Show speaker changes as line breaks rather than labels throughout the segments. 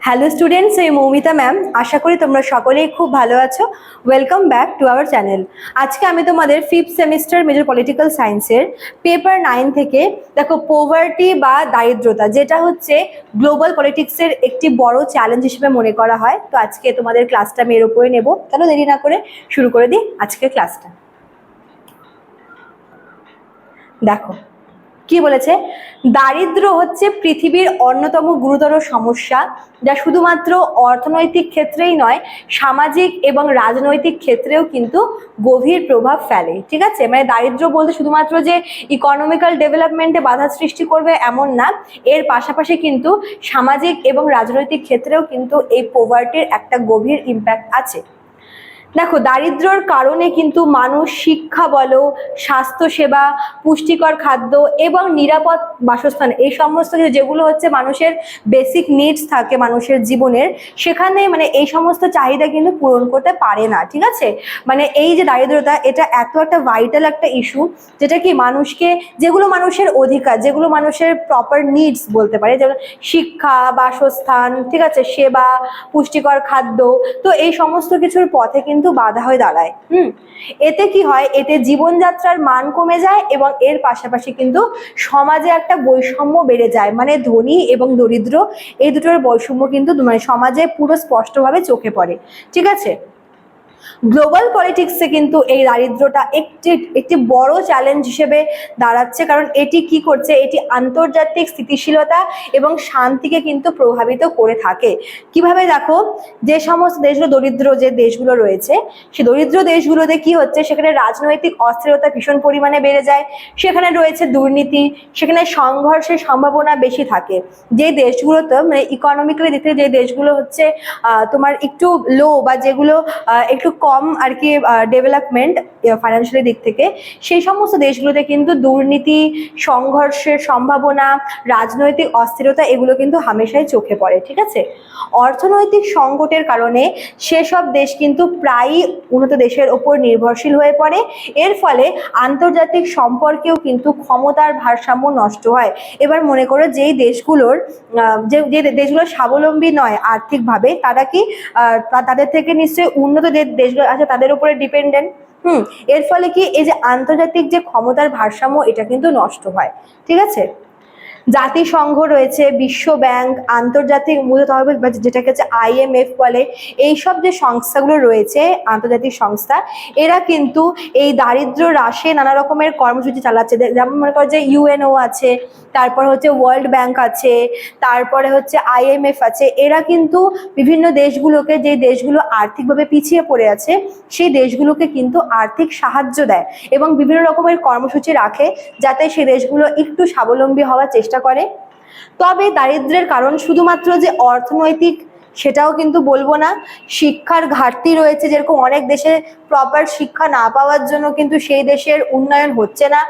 Hello students আমি Moumita ma'am আশা করি তোমরা সকলেই খুব ভালো আছো। Welcome back to our channel আজকে আমি তোমাদের ফিফথ সেমিস্টার মেজর পলিটিক্যাল সায়েন্সের পেপার নাইন থেকে দেখো পোভার্টি বা দারিদ্রতা, যেটা হচ্ছে গ্লোবাল পলিটিক্সের একটি বড় চ্যালেঞ্জ হিসেবে মনে করা হয়। তো আজকে তোমাদের ক্লাসটা আমি এর উপরে নেব। কেন দেরি না করে শুরু করে দিই আজকের ক্লাসটা দেখো কি বলেছে? দারিদ্র হচ্ছে পৃথিবীর অন্যতম গুরুতর সমস্যা, যা শুধুমাত্র অর্থনৈতিক ক্ষেত্রেই নয়, সামাজিক এবং রাজনৈতিক ক্ষেত্রেও কিন্তু গভীর প্রভাব ফেলে। ঠিক আছে? মানে দারিদ্র বলতে শুধুমাত্র যে ইকোনমিক্যাল ডেভেলপমেন্টে বাধা সৃষ্টি করবে এমন না, এর পাশাপাশি কিন্তু সামাজিক এবং রাজনৈতিক ক্ষেত্রেও কিন্তু এই পোভার্টির একটা গভীর ইম্প্যাক্ট আছে। দেখো, দারিদ্র্যর কারণে কিন্তু মানুষ শিক্ষা বলো, স্বাস্থ্যসেবা, পুষ্টিকর খাদ্য এবং নিরাপদ বাসস্থান, এই সমস্ত যেগুলো হচ্ছে মানুষের বেসিক নিডস থাকে মানুষের জীবনের, সেখানে মানে এই সমস্ত চাহিদা কিন্তু পূরণ করতে পারে না, ঠিক আছে? মানে এই যে দারিদ্রতা, এটা এত একটা ভাইটাল একটা ইস্যু যেটা কি মানুষকে, যেগুলো মানুষের অধিকার, যেগুলো মানুষের প্রপার নিডস বলতে পারে, যেমন শিক্ষা, বাসস্থান, ঠিক আছে, সেবা, পুষ্টিকর খাদ্য, তো এই সমস্ত কিছুর পথে কিন্তু বাধা হয়ে দাঁড়ায়। হুম, এতে কি হয়? এতে জীবনযাত্রার মান কমে যায় এবং এর পাশাপাশি কিন্তু সমাজে একটা বৈষম্য বেড়ে যায়। মানে ধনী এবং দরিদ্র, এই দুটোর বৈষম্য কিন্তু মানে সমাজে পুরো স্পষ্টভাবে চোখে পড়ে। ঠিক আছে? গ্লোবাল পলিটিক্সে কিন্তু এই দারিদ্রটা একটি একটি বড় চ্যালেঞ্জ হিসেবে দাঁড়াচ্ছে। কারণ এটি কি করছে? এটি আন্তর্জাতিক স্থিতিশীলতা এবং শান্তিকে কিন্তু প্রভাবিত করে থাকে। কীভাবে দেখো? যে সমস্ত দেশগুলো দরিদ্র যে দেশগুলো রয়েছে, সে দরিদ্র দেশগুলোতে কি হচ্ছে? সেখানে রাজনৈতিক অস্থিরতা ভীষণ পরিমাণে বেড়ে যায়। সেখানে রয়েছে দুর্নীতি, সেখানে সংঘর্ষের সম্ভাবনা বেশি থাকে। যে দেশগুলোতে মানে ইকোনমিক্যালি দিক থেকে যে দেশগুলো হচ্ছে তোমার একটু লো বা যেগুলো একটু কম আর কি ডেভেলপমেন্ট ফাইন্যান্সিয়ালি দিক থেকে। সেই সমস্ত দেশগুলোতে কিন্তু দুর্নীতি, সংঘর্ষের সম্ভাবনা, রাজনৈতিক অস্থিরতা এগুলো কিন্তু হামেশাই চোখে পড়ে, ঠিক আছে? অর্থনৈতিক সংকটের কারণে সেসব দেশ কিন্তু প্রায়ই উন্নত দেশের ওপর নির্ভরশীল হয়ে পড়ে। এর ফলে আন্তর্জাতিক সম্পর্কেও কিন্তু ক্ষমতার ভারসাম্য নষ্ট হয়। এবার মনে করো যেই দেশগুলোর যে যে দেশগুলো স্বাবলম্বী নয় আর্থিকভাবে, তারা কি তাদের থেকে নিশ্চয়ই উন্নত দেশগুলো আছে, তাদের উপরে ডিপেন্ডেন্ট হুম, এর ফলে কি? এই যে আন্তর্জাতিক যে ক্ষমতার ভারসাম্য, এটা কিন্তু নষ্ট হয়। ঠিক আছে? জাতিসংঘ রয়েছে, বিশ্ব ব্যাংক, আন্তর্জাতিক মূল্য তহবিল যেটাকে হচ্ছে আইএমএফ বলে, এইসব যে সংস্থাগুলো রয়েছে, আন্তর্জাতিক সংস্থা, এরা কিন্তু এই দারিদ্র হ্রাসে নানা রকমের কর্মসূচি চালাচ্ছে। যেমন মনে করো যে ইউএনও আছে, তারপর হচ্ছে ওয়ার্ল্ড ব্যাংক আছে, তারপরে হচ্ছে আইএমএফ আছে, এরা কিন্তু বিভিন্ন দেশগুলোকে, যে দেশগুলো আর্থিকভাবে পিছিয়ে পড়ে আছে, সেই দেশগুলোকে কিন্তু আর্থিক সাহায্য দেয় এবং বিভিন্ন রকমের কর্মসূচি রাখে, যাতে সেই দেশগুলো একটু স্বাবলম্বী হওয়ার চেষ্টা করে। তবে দারিদ্র্যের কারণ শুধুমাত্র যে অর্থনৈতিক সেটাও কিন্তু বলব না। শিক্ষার ঘাটতি রয়েছে, যেরকম অনেক দেশে প্রপার শিক্ষা না পাওয়ার জন্য কিন্তু সেই দেশের উন্নয়ন হচ্ছে না।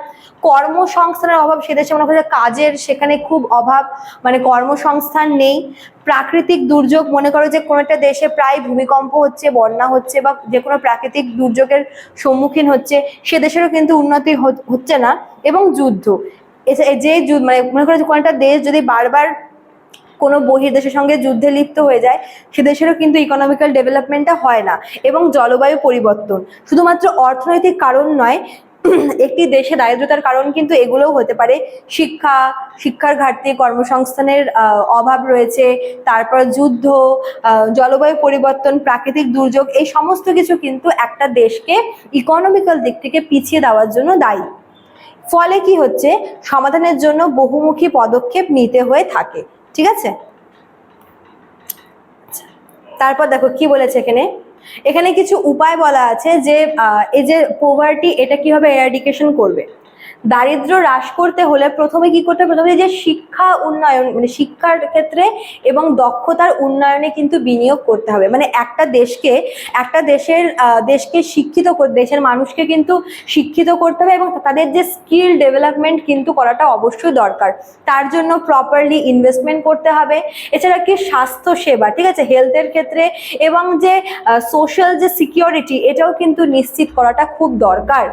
কর্মসংস্থানের অভাব সে দেশে মনে করছে কাজের সেখানে খুব অভাব মানে কর্মসংস্থান নেই। প্রাকৃতিক দুর্যোগ মনে করো যে কোনো একটা দেশে প্রায় ভূমিকম্প হচ্ছে, বন্যা হচ্ছে বা যে কোনো প্রাকৃতিক দুর্যোগের সম্মুখীন হচ্ছে, সে দেশেরও কিন্তু উন্নতি হচ্ছে না। এবং যুদ্ধ যে মানে মনে করো যে কোনো একটা দেশ যদি বারবার কোনো বহির্দেশের সঙ্গে যুদ্ধে লিপ্ত হয়ে যায়, সে দেশেরও কিন্তু ইকোনমিক্যাল ডেভেলপমেন্টটা হয় না এবং জলবায়ু পরিবর্তন। শুধুমাত্র অর্থনৈতিক কারণ নয়, একটি দেশে দারিদ্রতার কারণ কিন্তু এগুলোও হতে পারে। শিক্ষা, শিক্ষার ঘাটতি, কর্মসংস্থানের অভাব রয়েছে, তারপর যুদ্ধ জলবায়ু পরিবর্তন, প্রাকৃতিক দুর্যোগ, এই সমস্ত কিছু কিন্তু একটা দেশকে ইকোনমিক্যাল দিক থেকে পিছিয়ে দেওয়ার জন্য দায়ী। ফলে কি হচ্ছে? সমাধানের জন্য বহুমুখী পদক্ষেপ নিতে হয়ে থাকে। ঠিক আছে? আচ্ছা, তারপর দেখো কি বলেছে এখানে? এখানে কিছু উপায় বলা আছে যে এই যে পোভার্টি এটা কীভাবে এরাডিকেশন করবে? দারিদ্র হ্রাস করতে হলে প্রথমে কি করতে হবে? প্রথমে যে শিক্ষা উন্নয়ন মানে শিক্ষার ক্ষেত্রে এবং দক্ষতার উন্নয়নে কিন্তু বিনিয়োগ করতে হবে। মানে একটা দেশকে, একটা দেশের দেশকে শিক্ষিত দেশের মানুষকে কিন্তু শিক্ষিত করতে হবে এবং তাদের যে স্কিল ডেভেলপমেন্ট কিন্তু করাটা অবশ্যই দরকার। তার জন্য প্রপারলি ইনভেস্টমেন্ট করতে হবে। এছাড়া কি স্বাস্থ্য সেবা, ঠিক আছে? হেলথের ক্ষেত্রে এবং যে সোশ্যাল যে সিকিউরিটি এটাও কিন্তু নিশ্চিত করাটা খুব দরকার।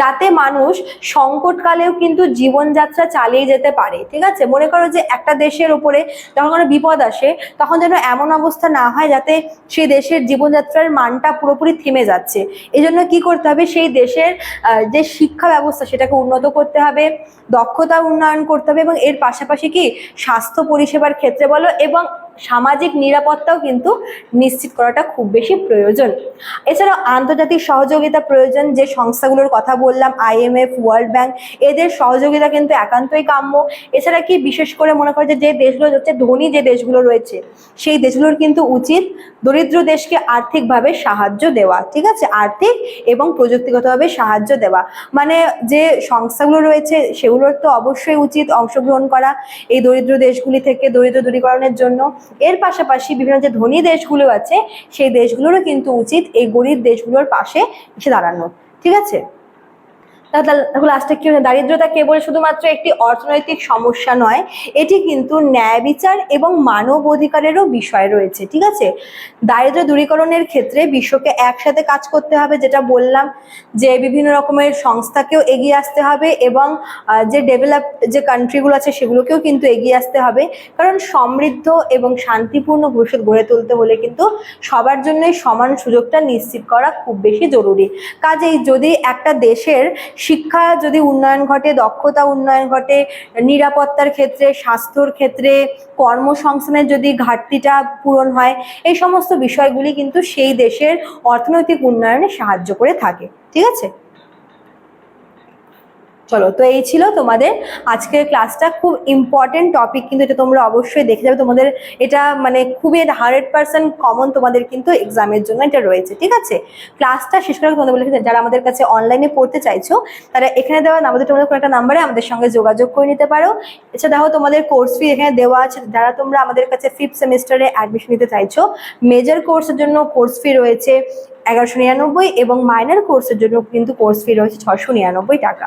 যাতে মানুষ সংকট বিপদকালেও কিন্তু জীবনযাত্রা চালিয়ে যেতে পারে, ঠিক আছে? মনে করো যে একটা দেশের উপরে যখন কোনো বিপদ আসে, তখন যেন এমন অবস্থা না হয় যাতে সেই দেশের জীবনযাত্রার মানটা পুরোপুরি থেমে যাচ্ছে। এই জন্য কি করতে হবে? সেই দেশের যে শিক্ষা ব্যবস্থা, সেটাকে উন্নত করতে হবে, দক্ষতা উন্নয়ন করতে হবে এবং এর পাশাপাশি কি? স্বাস্থ্য পরিষেবার ক্ষেত্রে বলো এবং সামাজিক নিরাপত্তাও কিন্তু নিশ্চিত করাটা খুব বেশি প্রয়োজন। এছাড়াও আন্তর্জাতিক সহযোগিতা প্রয়োজন, যে সংস্থাগুলোর কথা বললাম আইএমএফ ওয়ার্ল্ড ব্যাংক, এদের সহযোগিতা কিন্তু একান্তই কাম্য। এছাড়া কি বিশেষ করে মনে করে যে দেশগুলো হচ্ছে ধনী যে দেশগুলো রয়েছে, সেই দেশগুলোর কিন্তু উচিত দরিদ্র দেশকে আর্থিকভাবে সাহায্য দেওয়া, ঠিক আছে? আর্থিক এবং প্রযুক্তিগতভাবে সাহায্য দেওয়া। মানে যে সংস্থাগুলো রয়েছে, সেগুলোর তো অবশ্যই উচিত অংশগ্রহণ করা এই দরিদ্র দেশগুলি থেকে দরিদ্র দূরীকরণের জন্য। এর পাশাপাশি বিভিন্ন যে ধনী দেশগুলো আছে, সেই দেশগুলোরও কিন্তু উচিত এই গরিব দেশগুলোর পাশে এসে দাঁড়ানো। ঠিক আছে? তাহলে লাস্টে কি দারিদ্রতা কেবল শুধুমাত্র একটি অর্থনৈতিক সমস্যা নয়, এটি কিন্তু ন্যায় বিচার এবং মানব অধিকারেরও বিষয় রয়েছে, ঠিক আছে? দারিদ্র দূরীকরণের ক্ষেত্রে বিশ্বকে একসাথে কাজ করতে হবে, যেটা বললাম যে বিভিন্ন রকমের সংস্থাকেও এগিয়ে আসতে হবে এবং যে ডেভেলপ যে কান্ট্রিগুলো আছে সেগুলোকেও কিন্তু এগিয়ে আসতে হবে। কারণ সমৃদ্ধ এবং শান্তিপূর্ণ ভবিষ্যৎ গড়ে তুলতে হলে কিন্তু সবার জন্যই সমান সুযোগটা নিশ্চিত করা খুব বেশি জরুরি। কাজেই যদি একটা দেশের শিক্ষা যদি উন্নয়ন ঘটে, দক্ষতা উন্নয়ন ঘটে, নিরাপত্তার ক্ষেত্রে, স্বাস্থ্যর ক্ষেত্রে, কর্মসংস্থানের যদি ঘাটতিটা পূরণ হয়, এই সমস্ত বিষয়গুলি কিন্তু সেই দেশের অর্থনৈতিক উন্নয়নে সাহায্য করে থাকে। ঠিক আছে? চলো, তো এই ছিল তোমাদের আজকের ক্লাসটা খুব ইম্পর্টেন্ট টপিক কিন্তু এটা তোমরা অবশ্যই দেখে যাবে। তোমাদের এটা মানে খুবই হান্ড্রেড পার্সেন্ট কমন তোমাদের কিন্তু এক্সামের জন্য এটা রয়েছে, ঠিক আছে? ক্লাসটা শেষ করে তোমাদের বলে যারা আমাদের কাছে অনলাইনে পড়তে চাইছো, তারা এখানে দেওয়া আমাদের তোমাদের কোনো একটা নাম্বারে আমাদের সঙ্গে যোগাযোগ করে নিতে পারো। এছাড়া দেখো তোমাদের কোর্স ফি এখানে দেওয়া আছে। যারা তোমরা আমাদের কাছে ফিফথ সেমিস্টারে অ্যাডমিশন নিতে চাইছো মেজর কোর্সের জন্য কোর্স ফি রয়েছে এগারোশো নিরানব্বই এবং মাইনার কোর্সের জন্য কিন্তু কোর্স ফি রয়েছে ছশো নিরানব্বই টাকা।